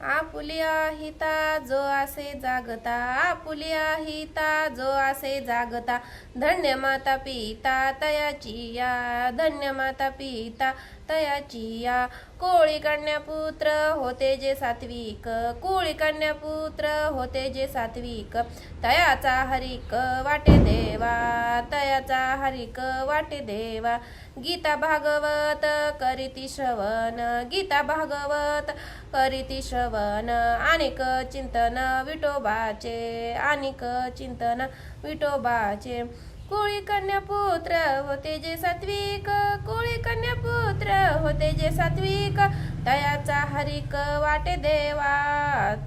Apulia हिता जो असे जागता आपुलिया हिता जो असे जागता धन्य माता पिता तयाची या धन्य माता पिता तयाची या. कोळी कन्यापुत्र होते जे सात्विक. कोळी कन्यापुत्र होते जे सात्विक. तयाचा हरिक वाटे देवा. तयाचा हरिक वाटे देवा. गीता भागवत करीती श्रवण. गीता भागवत करीती श्रवण. अनेक चिंतन विठोबाचे. अनेक चिंतन विठोबाचे. कोळी कन्या पुत्र होते जे सात्विक कोळी कन्या पुत्र होते जे सात्विक. तयाचा हरिक वाटे देवा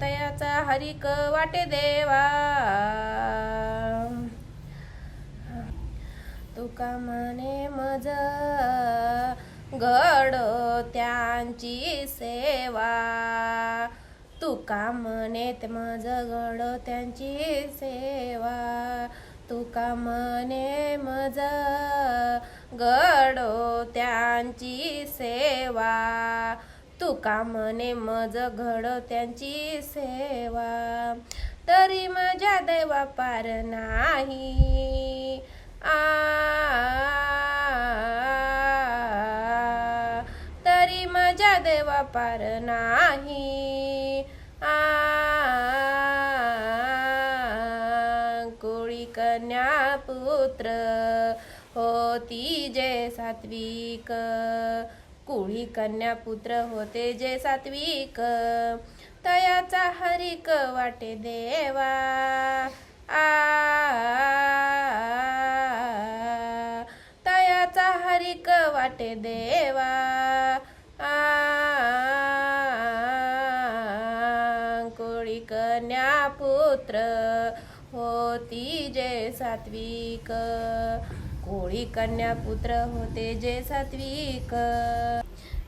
तयाचा हरिक वाटे देवा. तुका म्हणे मज घडो त्यांची सेवा. तुका म्हणे मज घडो त्यांची सेवा. तुका म्हणे मज घडो त्यांची सेवा. तुका म्हणे मज घडो त्यांची सेवा. तरी माझ्या देवा पार नाही. आ तरी माझ्या देवा पार नाही. होती जे सात्विक कुळी कन्या पुत्र होते जे सात्विक तयाचा हरिक वाटे देवा आ तयाचा हरिक वाटे देवा आ कुळी कन्या पुत्र होती जे सात्विक कोळी कन्या पुत्र होते जे सात्विक.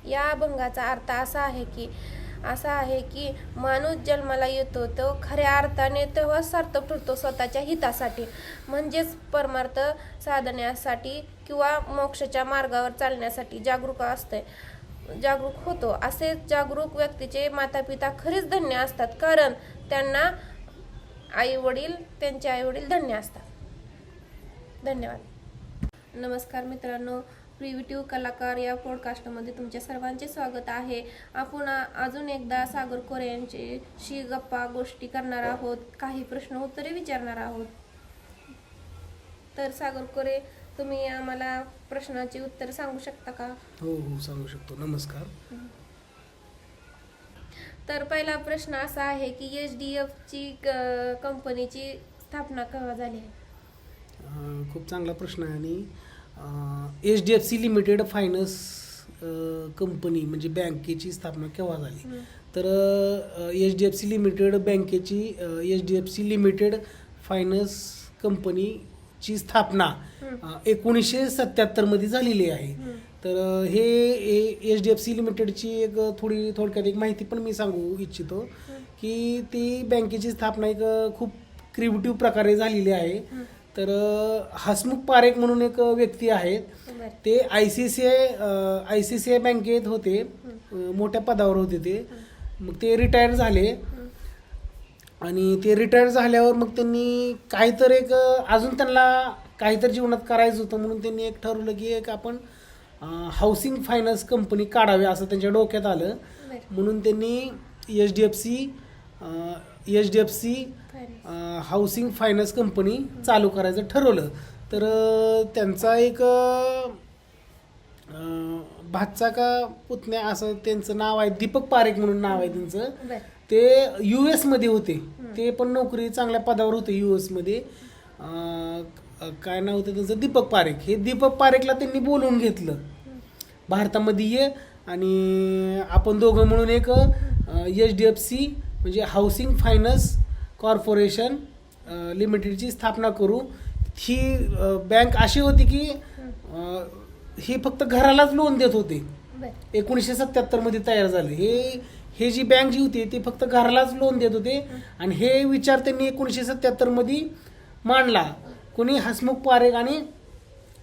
या अभंगाचा अर्थ असा आहे की असा आहे की माणूस जन्माला येतो तो खऱ्या अर्थाने तेव्हा सार्थक ठरतो स्वतःच्या हितासाठी. म्हणजेच परमार्थ साधण्यासाठी किंवा मोक्षाच्या मार्गावर चालण्यासाठी जागरूक असते जागरूक होतो. असे जागरूक व्यक्तीचे माता पिता खरेच धन्य असतात कारण त्यांना आई वडील त्यांचे आई वडील धन्य असतात. धन्यवाद. नमस्कार मित्रांनो प्रिव्हिटिव्ह कलाकार या पॉडकास्टमध्ये तुमच्या सर्वांचे स्वागत आहे. आपण अजून एकदा सागर कोरे यांच्याशी गप्पा गोष्टी करणार आहोत. काही प्रश्न उत्तरे विचारणार आहोत. तर सागर कोरे तुम्ही आम्हाला प्रश्नाची उत्तर सांगू शकता का? हो हो सांगू शकतो. नमस्कार. तर पहिला प्रश्न असा आहे की एच डी एफची कंपनीची स्थापना केव्हा झाली आहे? खूप चांगला प्रश्न आहे आणि H D F C limited finance company म्हणजे बँकेची स्थापना केव्हा झाली? तर H D F C limited बँकेची H D F C limited finance कंपनीची स्थापना एकोणीसशे सत्याहत्तरमध्ये झालेली आहे. तर हे एच डी एफ सी लिमिटेडची एक थोडी थोडक्यात एक माहिती पण मी सांगू इच्छितो की ती बँकेची स्थापना एक खूप क्रिएटिव्ह प्रकारे झालेली आहे. तर हसमुख पारेख म्हणून एक व्यक्ती आहेत. ते I C C I I C C I बँकेत होते. मोठ्या पदावर होते ते. मग ते रिटायर झाले. आणि ते रिटायर झाल्यावर मग त्यांनी काहीतरी एक अजून त्यांना काहीतरी जीवनात करायचं होतं. म्हणून त्यांनी एक ठरवलं की एक आपण हाऊसिंग फायनान्स कंपनी काढावी असं त्यांच्या डोक्यात आलं. म्हणून त्यांनी H D F C H D F C housing finance company चालू करायचं ठरवलं. तर त्यांचा एक भाचा का पुतण्या असं त्यांचं नाव आहे दीपक पारेख म्हणून नाव आहे त्यांचं. ते यू मध्ये होते. ते पण नोकरी चांगल्या पदावर होते यू मध्ये. अं, काय नाव होतं त्यांचं? दीपक पारेख. हे दीपक पारेखला त्यांनी बोलवून घेतलं. भारतामध्ये ये आणि आपण दोघं म्हणून एक एच डी एफ सी म्हणजे हाऊसिंग फायनान्स कॉर्पोरेशन लिमिटेडची स्थापना करू. ही बँक अशी होती की ही फक्त घरालाच लोन देत होते. एकोणीसशे सत्याहत्तरमध्ये तयार झाले. हे हे जी बँक जी होती ती फक्त घरालाच लोन देत होते. आणि हे विचार त्यांनी एकोणीसशे सत्याहत्तरमध्ये मांडला. कोणी हसमुख पारेख आणि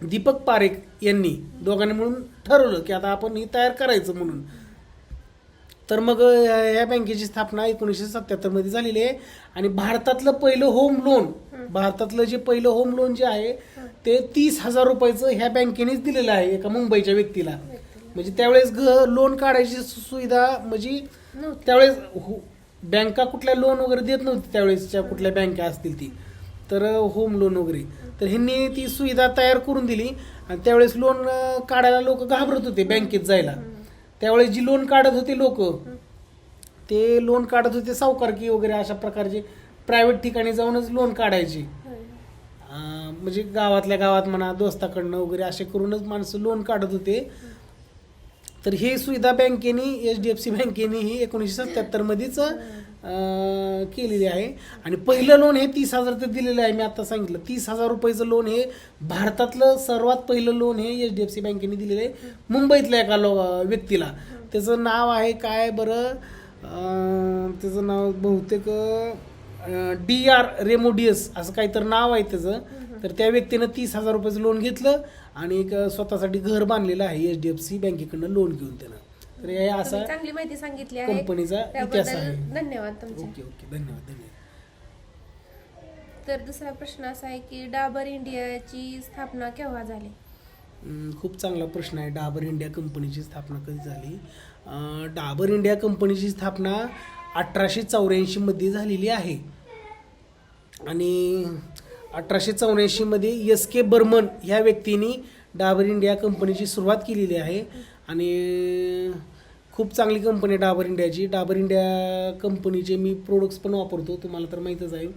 दीपक पारेख यांनी दोघांनी म्हणून ठरवलं की आता आपण ही तयार करायचं म्हणून. तर मग या बँकेची स्थापना एकोणीसशे सत्याहत्तरमध्ये झालेली आहे. आणि भारतातलं पहिलं होम लोन भारतातलं जे पहिलं होम लोन जे आहे ते तीस हजार रुपयाचं ह्या बँकेनेच दिलेलं आहे एका मुंबईच्या व्यक्तीला. म्हणजे त्यावेळेस लोन काढायची सुविधा म्हणजे त्यावेळेस हो- बँका कुठल्या लोन वगैरे देत नव्हती त्यावेळेसच्या कुठल्या बँका असतील ती. तर होम लोन वगैरे. तर ह्यांनी ती सुविधा तयार करून दिली. आणि त्यावेळेस लोन काढायला लोक घाबरत होते बँकेत जायला. त्यावेळेस जी लोन काढत होते लोक ते लोन काढत होते सावकारकी वगैरे अशा प्रकारचे प्रायव्हेट ठिकाणी जाऊनच लोन काढायचे. म्हणजे गावातल्या गावात म्हणा दोस्ताकडनं वगैरे असे करूनच माणसं लोन काढत होते. तर हे सुविधा बँकेने एच डी एफ सी बँकेने ही एकोणीसशे सत्याहत्तरमध्येच केलेली आहे. आणि पहिलं लोन हे तीस हजार ते दिलेलं आहे मी आता सांगितलं. तीस हजार रुपयाचं लोन हे भारतातलं सर्वात पहिलं लोन हे एच डी एफ सी बँकेने दिलेलं आहे. मुंबईतल्या एका लो व्यक्तीला. त्याचं नाव आहे काय बरं? त्याचं नाव बहुतेक डी आर रेमोडियस असं काहीतरी नाव आहे त्याचं. तर त्या व्यक्तीनं तीस हजार रुपयाचं लोन घेतलं आणि एक स्वतःसाठी घर बांधलेलं आहे एच डी एफ सी बँकेकडनं लोन घेऊन त्यानं. तर हे असा चांगली माहिती सांगितली आहे. कंपनीचा इतिहास आहे. धन्यवाद तुमचे. Okay okay. धन्यवाद धन्यवाद. तर दुसरा प्रश्न असा आहे की डाबर इंडियाची स्थापना केव्हा झाली? खूप चांगला प्रश्न आहे. डाबर इंडिया कंपनीची स्थापना कधी झाली? डाबर इंडिया कंपनीची स्थापना अठराशे चौऱ्याऐंशीमध्ये झालेली आहे. आणि अठराशे चौऱ्याऐंशीमध्ये एस के बर्मन ह्या व्यक्तीने डाबर इंडिया कंपनीची सुरुवात केलेली आहे. आणि खूप चांगली कंपनी आहे डाबर इंडियाची. डाबर इंडिया कंपनीचे मी प्रोडक्ट्स पण वापरतो तुम्हाला तर माहीतच आहे.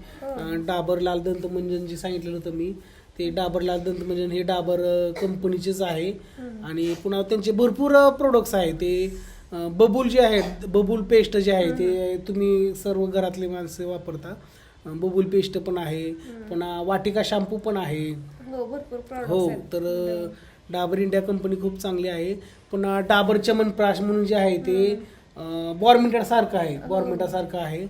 डाबर लाल दंत मंजन जे सांगितलेलं होतं मी ते डाबर लाल दंत मंजन हे डाबर कंपनीचेच आहे. आणि पुन्हा त्यांचे भरपूर प्रोडक्ट्स आहे ते बबूल जे आहेत बबूल पेस्ट जे आहे ते तुम्ही सर्व घरातले माणसं वापरता. बबूल पेस्ट पण आहे पुन्हा वाटिका शॅम्पू पण आहे. हो भरपूर हो तर डाबर इंडिया कंपनी खूप चांगली आहे. पुन्हा डाबर चमन प्राश म्हणून जे आहे ते बॉर्मिटा सारखं आहे बॉर्मिटा सारखं आहे.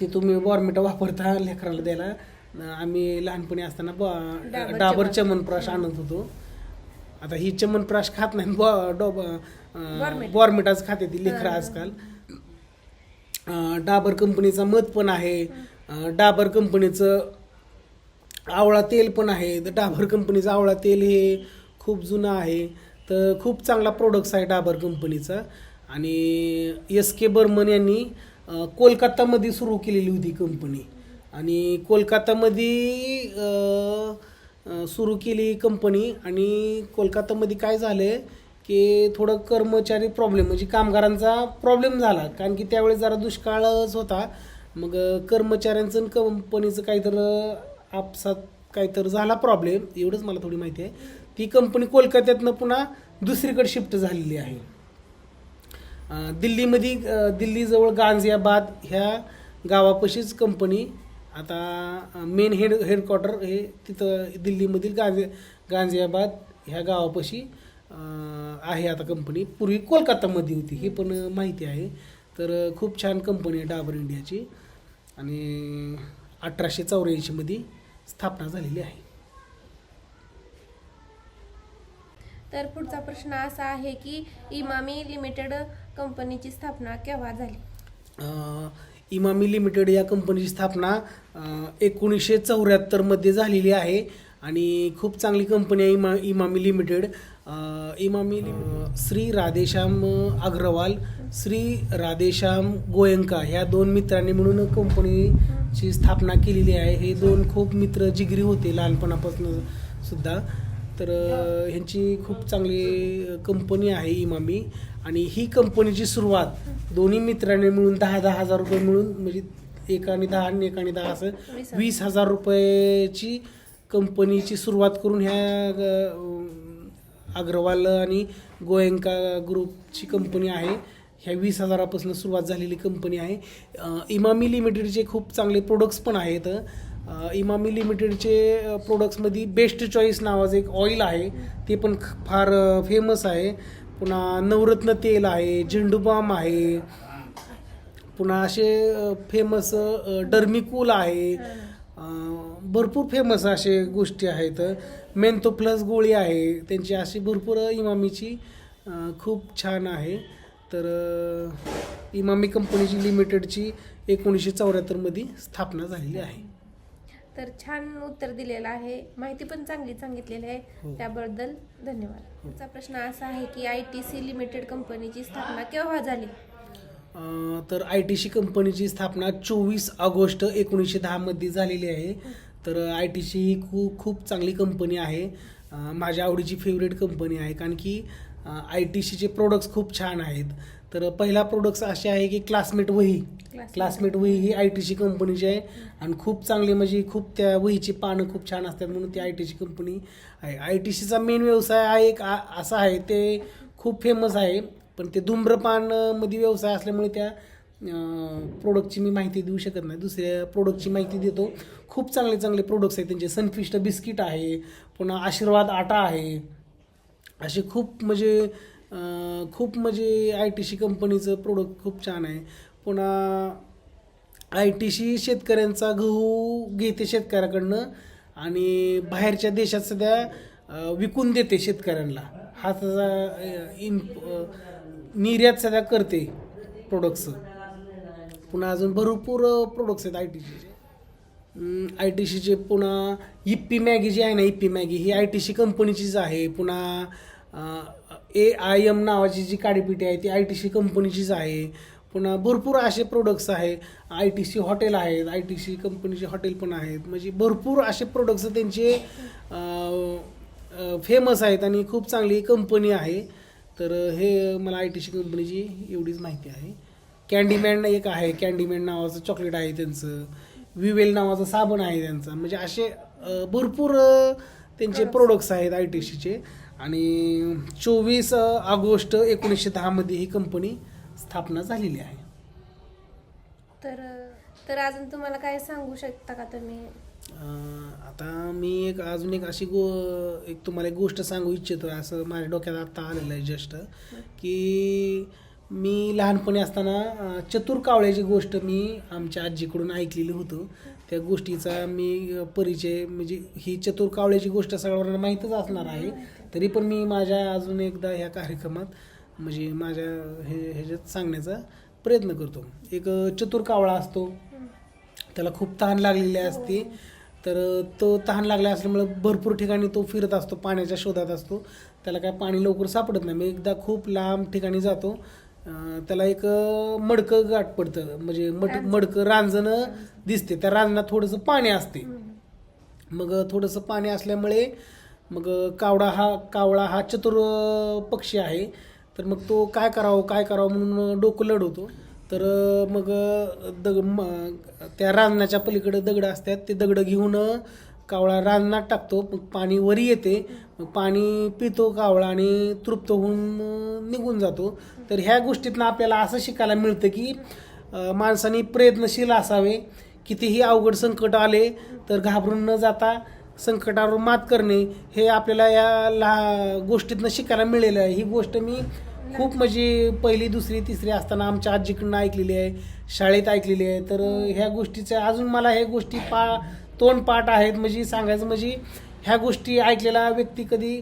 ते तुम्ही बॉर्मिटा वापरता लेकराला द्यायला. अं, आम्ही लहानपणी असताना ब- डाबर. चमनप्राश आणत होतो. आता ही चमनप्राश खात नाही बॉ- डॉब- अं. बॉर्मिटाच खाते ती लेकरं आजकाल. डाबर कंपनीचा मध पण आहे. डाबर कंपनीचं आवळा तेल पण आहे. तर डाबर कंपनीचं आवळा तेल हे खूप जुनं आहे. तर खूप चांगला प्रोडक्ट्स आहे डाबर कंपनीचा. आणि एस के बर्मन यांनी कोलकातामध्ये सुरू केलेली होती कंपनी आणि कोलकातामध्ये सुरू केली कंपनी आणि कोलकातामध्ये काय झालं आहे की थोडं कर्मचारी प्रॉब्लेम म्हणजे कामगारांचा प्रॉब्लेम झाला. कारण की त्यावेळेस जरा दुष्काळच होता. मग कर्मचाऱ्यांचं आणि कंपनीचं काहीतरी आपसात काहीतरी झाला प्रॉब्लेम एवढंच मला थोडी माहिती आहे. ती कंपनी कोलकात्यातनं पुन्हा दुसरीकडे शिफ्ट झालेली आहे. दिल्लीमध्ये दिल्लीजवळ गांझियाबाद ह्या गावापाशीच कंपनी आता मेन हेड हेडक्वार्टर हे तिथं दिल्लीमधील गांजे गांझियाबाद ह्या गावापाशी आहे आता कंपनी पूर्वी कोलकातामध्ये होती ही पण माहिती आहे. तर खूप छान कंपनी आहे डाबर इंडियाची आणि अठराशे चौऱ्याऐंशीमध्ये स्थापना झालेली आहे. तर पुढचा प्रश्न असा आहे की इमामी लिमिटेड कंपनीची स्थापना केव्हा झाली? इमामी लिमिटेड या कंपनीची स्थापना एकोणीसशे चौऱ्याहत्तरमध्ये झालेली आहे. आणि खूप चांगली कंपनी आहे इमा इमामी लिमिटेड. इमामी श्री राधेश्याम अग्रवाल श्री राधेश्याम गोयंका ह्या दोन मित्रांनी मिळून कंपनीची स्थापना केलेली आहे. हे दोन खूप मित्र जिगरी होते लहानपणापासून सुद्धा. तर ह्यांची खूप चांगली कंपनी आहे इमामी. आणि ही कंपनीची सुरुवात दोन्ही मित्रांनी मिळून दहा दहा हजार रुपये मिळून म्हणजे एकाने दहा आणि एकाने दहा असं वीस हजार रुपयाची कंपनीची सुरुवात करून ह्या अग्रवाल आणि गोयंका ग्रुपची कंपनी आहे. ह्या वीस हजारापासून सुरुवात झालेली कंपनी आहे. इमामी लिमिटेडचे खूप चांगले प्रोडक्ट्स पण आहेत. इमामी लिमिटेडचे प्रोडक्ट्समध्ये बेस्ट चॉईस नावाचं एक ऑइल आहे. ते पण फार फेमस आहे. पुन्हा नवरत्न तेल आहे झेंडूबाम आहे. पुन्हा असे फेमस डर्मिकूल आहे. भरपूर फेमस असे गोष्टी आहेत. मेंतो प्लस गोळी आहे. त्यांची अशी भरपूर इमामीची खूप छान आहे. तर इमामी कंपनीची लिमिटेडची एकोणीसशे चौऱ्याहत्तरमध्ये स्थापना झालेली आहे. तर छान उत्तर दिलेलं आहे. माहिती पण चांगली सांगितलेली हो. आहे त्याबद्दल धन्यवाद. पुढचा प्रश्न असा आहे की आय टी सी लिमिटेड कंपनीची स्थापना केव्हा झाली? तर आय टी सी कंपनीची स्थापना चोवीस ऑगस्ट एकोणीसशे दहामध्ये झालेली आहे. तर आय टी सी ही खूप खूप चांगली कंपनी आहे. माझ्या आवडीची फेवरेट कंपनी आहे. कारण की आय टी सीचे प्रोडक्ट्स खूप छान आहेत. तर पहिला प्रोडक्ट्स असे आहे की क्लासमेट वही. क्लासमेट वही ही आय टी सी कंपनीची आहे. आणि खूप चांगली म्हणजे खूप त्या वहीची पानं खूप छान असतात म्हणून ती आय टी सी कंपनी आहे. आय टी सीचा मेन व्यवसाय हा एक आ- असा आहे. ते खूप फेमस आहे. पण ते धूम्रपान अं, मध्ये व्यवसाय असल्यामुळे त्या प्रोडक्टची मी माहिती देऊ शकत नाही. दुसऱ्या प्रोडक्टची माहिती देतो. खूप चांगले चांगले प्रोडक्ट्स आहेत. त्यांचे सनफिस्ट बिस्किट आहे. पुन्हा आशीर्वाद आटा आहे. असे खूप म्हणजे खूप म्हणजे आय टी सी कंपनीचं प्रोडक्ट खूप छान आहे. पुन्हा आय टी सी शेतकऱ्यांचा गहू घेते शेतकऱ्याकडनं आणि बाहेरच्या देशात सध्या विकून देते शेतकऱ्यांना. हा त्याचा अं, इन निर्यात सध्या करते प्रोडक्टचं पुन्हा अजून भरपूर प्रोडक्ट्स आहेत आय टी सीचे आय टी सीचे पुन्हा इप्पी मॅगी जी आहे ना इप्पी मॅगी ही आय टी सी कंपनीचीच आहे. पुन्हा ए आय एम नावाची जी काडीपिटी आहे ती आय टी सी कंपनीचीच आहे. पुन्हा भरपूर असे प्रोडक्ट्स आहे. आय टी सी हॉटेल आहेत आय टी सी कंपनीचे हॉटेल पण आहेत. म्हणजे भरपूर असे प्रोडक्ट्स त्यांचे फेमस आहेत आणि खूप चांगली कंपनी आहे. तर हे मला आय टी सी कंपनीची एवढीच माहिती आहे. कॅन्डीमॅन एक आहे कॅन्डीमॅन नावाचं चॉकलेट आहे त्यांचं. विवेल नावाचं साबण आहे त्यांचा. म्हणजे असे भरपूर त्यांचे प्रोडक्ट्स आहेत आय टी सीचे आणि चोवीस ऑगस्ट एकोणीसशे दहामध्ये ही कंपनी स्थापना झालेली आहे. तर तर अजून तुम्हाला काय सांगू शकता का तुम्ही? आता मी एक अजून एक अशी गो एक तुम्हाला एक गोष्ट सांगू इच्छितो. असं माझ्या डोक्यात आत्ता आलेलं आहे जस्ट. की मी लहानपणी असताना चतुर कावळ्याची गोष्ट मी आमच्या आजीकडून ऐकलेली होतं. त्या गोष्टीचा मी परिचय म्हणजे ही चतुर कावळ्याची गोष्ट सगळ्यांना माहीतच असणार आहे. तरी पण मी माझ्या अजून एकदा ह्या कार्यक्रमात म्हणजे माझ्या हे ह्याच्यात सांगण्याचा प्रयत्न करतो. एक चतुर कावळा असतो. त्याला खूप तहान लागलेली असते. तर तो तहान लागला असल्यामुळे भरपूर ठिकाणी तो फिरत असतो पाण्याच्या शोधात असतो. त्याला काय पाणी लवकर सापडत नाही. मी एकदा खूप लांब ठिकाणी जातो. त्याला एक मडकं गाठ पडतं. म्हणजे मड मडकं रांजणं दिसते. त्या रांजणात थोडंसं पाणी असते. मग थोडंसं पाणी असल्यामुळे मग कावडा हा कावळा हा चतुर पक्षी आहे. तर मग तो काय करावं काय करावं म्हणून डोकं लढवतो. तर मग दग त्या रांजणाच्या पलीकडे दगड असतात. ते दगड घेऊन कावळा रानात टाकतो मग पाणी वरी येते मग पाणी पितो कावळा आणि तृप्त होऊन निघून जातो. तर ह्या गोष्टीतनं आपल्याला असं शिकायला मिळतं की माणसाने प्रयत्नशील असावे कितीही अवघड संकट आले तर घाबरून न जाता संकटावर मात करणे हे आपल्याला या लहा गोष्टीतनं शिकायला मिळेलं आहे. ही गोष्ट मी खूप म्हणजे पहिली दुसरी तिसरी असताना आमच्या आजीकडनं ऐकलेली आहे शाळेत ऐकलेली आहे. तर ह्या गोष्टीचं अजून मला ह्या गोष्टी पा तोंड पाठ आहेत म्हणजे सांगायचं म्हणजे ह्या गोष्टी ऐकलेला व्यक्ती कधी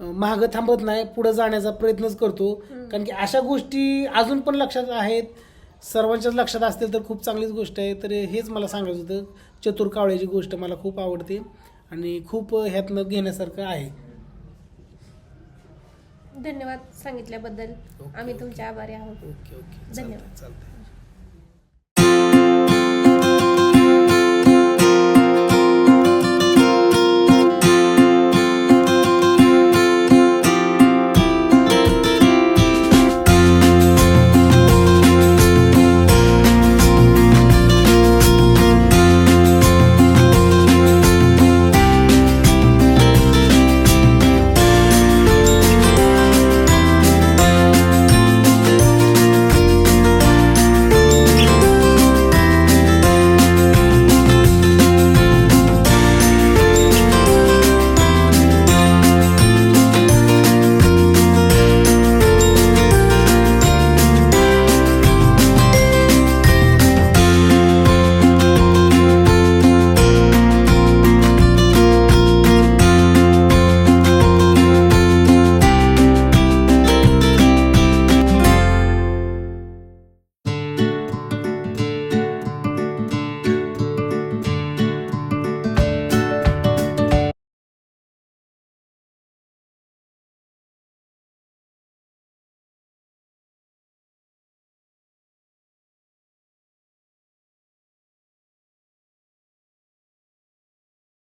मागं थांबत नाही पुढे जाण्याचा प्रयत्नच करतो. कारण की अशा गोष्टी अजून पण लक्षात आहेत. सर्वांच्याच लक्षात असतील तर खूप चांगलीच गोष्ट आहे. तर हेच मला सांगायचं होतं. चतुर कावळ्याची गोष्ट मला खूप आवडते आणि खूप ह्यातनं घेण्यासारखं आहे. धन्यवाद सांगितल्याबद्दल. आम्ही. तुमचे आभारी आहोत. Okay okay. धन्यवाद. चालतंय.